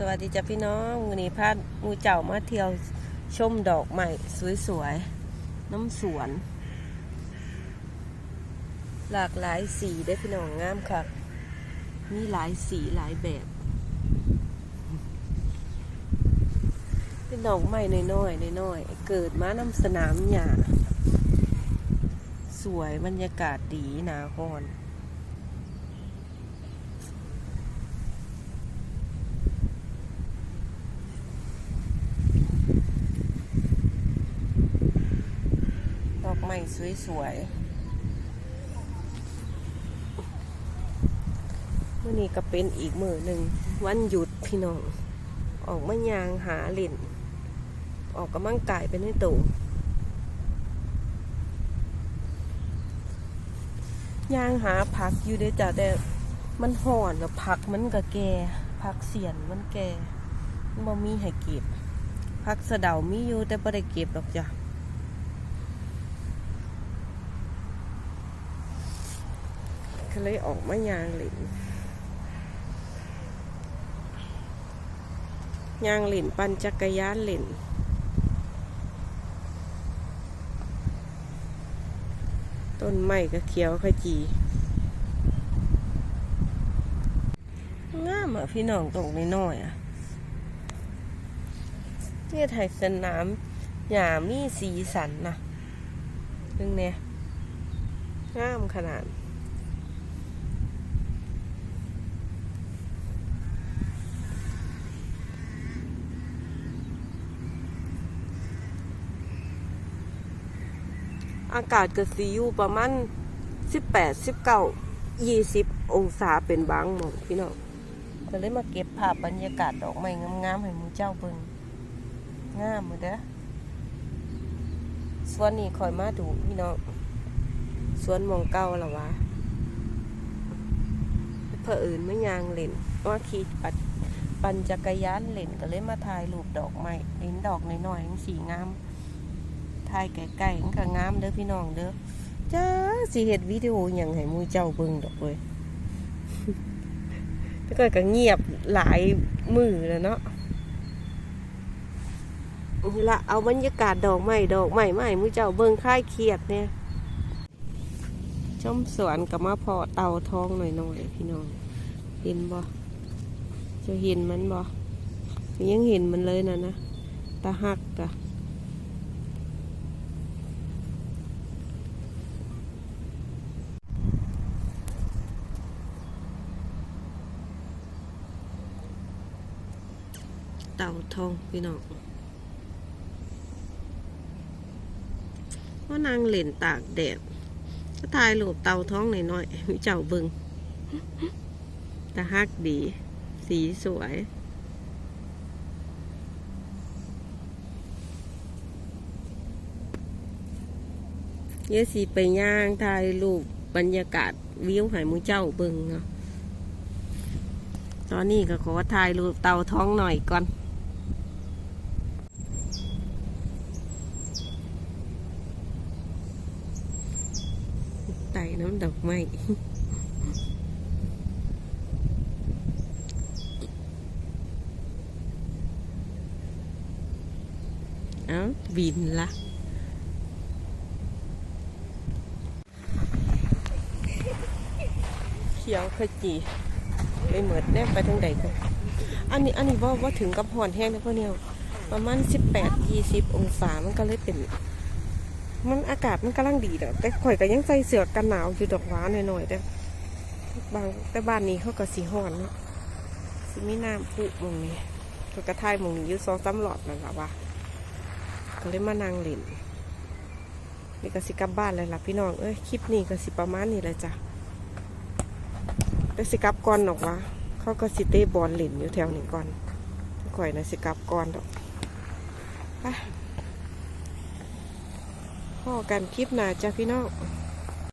สวัสดีจ้ะพี่น้องวันนี้พามูเจ้ามาเที่ยวชมดอกใหม่สวยๆ น้ำสวน หลากหลายสีได้พี่น้องงามค่ะมีหลายสีหลายแบบ เป็นดอกไม้น้อยๆน้อยๆเกิดมาน้ำสนามหญ้าสวยบรรยากาศดีนาฮอน ไม้สวยๆมื่อนี้ก็เป็นอีกมือหนึ่งวันหยุดพี่น้อง ออกมายางหาเล่น ออกกำลังกายเป็นให้ตูยางหาผักอยู่ได้จ้ะแต่มันห่อนแล้วผักมันก็แก่ผักเสียนมันแก่บ่มีให้เก็บผักสะเดามีอยู่แต่บ่ได้เก็บหรอกจ้ะ ก็เลยออกมายางหลินยางหลินปั่นจักรยานหลินต้นไม้ก็เขียวขจีงามอะพี่น้องตรงน้อยอะเนี่ยไทยสนามหญ้ามีสีสันนะนึงเนี่ยงามขนาด อากาศก็สีอยู่ประมาณสิบแปดสิบเก้ายี่สิบองศาเป็นบางหมองพี่น้องก็เลยมาเก็บภาพบรรยากาศดอกไม้งามๆให้หมูเจ้าเบิ่งงามเลยเด้อส่วนนี้คอยมาดูพี่น้องสวนมองเก้าละวะเพื่ออื่นไม่ยางเล่นว่าขี่ปัดปั่นจักรยานเล่นก็เลยมาถ่ายรูปดอกไม้เล่นดอกน้อยๆสีงาม ถ่ายไก่ๆมันก็งามเด้อพี่น้องเด้อจ้าสิเฮ็ดวิดีโอหยังให้มูเจ้าเบิ่งดอกเว้ยแต่ก็ก็เงียบหลายมือแล้วเนาะนี่ละเอาบรรยากาศดอกไม้ดอกไม้มาให้มูเจ้าเบิ่งคลายเครียดเนี่ยชมสวนกับมาพอเตาทองหน่อยๆพี่น้องเห็นบ่จะเห็นมันบ่ยังเห็นมันเลยนะนะตาหักกะ เต่าทองพี่น้องว่านางเหล่นตากแดดก็ถ่ายรูปเต่าท้องหน่อยๆวิเจ้าเบิงตาฮักดี สีสวยเยสีไปย่างถ่ายรูปบรรยากาศวิวให้หมูเจ้าเบิงเนาะ ตอนนี้ก็ขอถ่ายรูปเต่าท้องหน่อยก่อน ไต่ น้ำดอกไม้เอาบินละเขียวขจีไม่เหมือนแนบไปทางใดกันอันนี้อันนี้ว่าว่าถึงกับหอนแห้งนะพ่อเนี่ยประมาณสิบแปดยี่สิบองศามันก็เลยเป็น มันอากาศมันกำลังดีดอแต่ข่อยก็ยังใส่เสื้อกันหนาวอยู่ดอกว้าหน่อยๆแต่บางแต่บ้านนี้เขาก็สีหอนเนาะสิมีน้ำปุหมงนี้ก็กระทายมงนี้อยู่ซองซ้ำหลอดนั่นแหละว่าก็เลยมานั่งเล่นนี่ก็สิกลับบ้านเลยล่ะพี่น้องเอ้ยคลิปนี้ก็สิประมาณนี้เลยจ้ะแต่สิกลับก่อนหรอกวะเขาก็สิเตะบอลเล่นอยู่แถวนี้ก่อนข่อยนะสิกลับก่อนดอกไป พ่อกันคลิปหน้าจ้ะพี่น้อง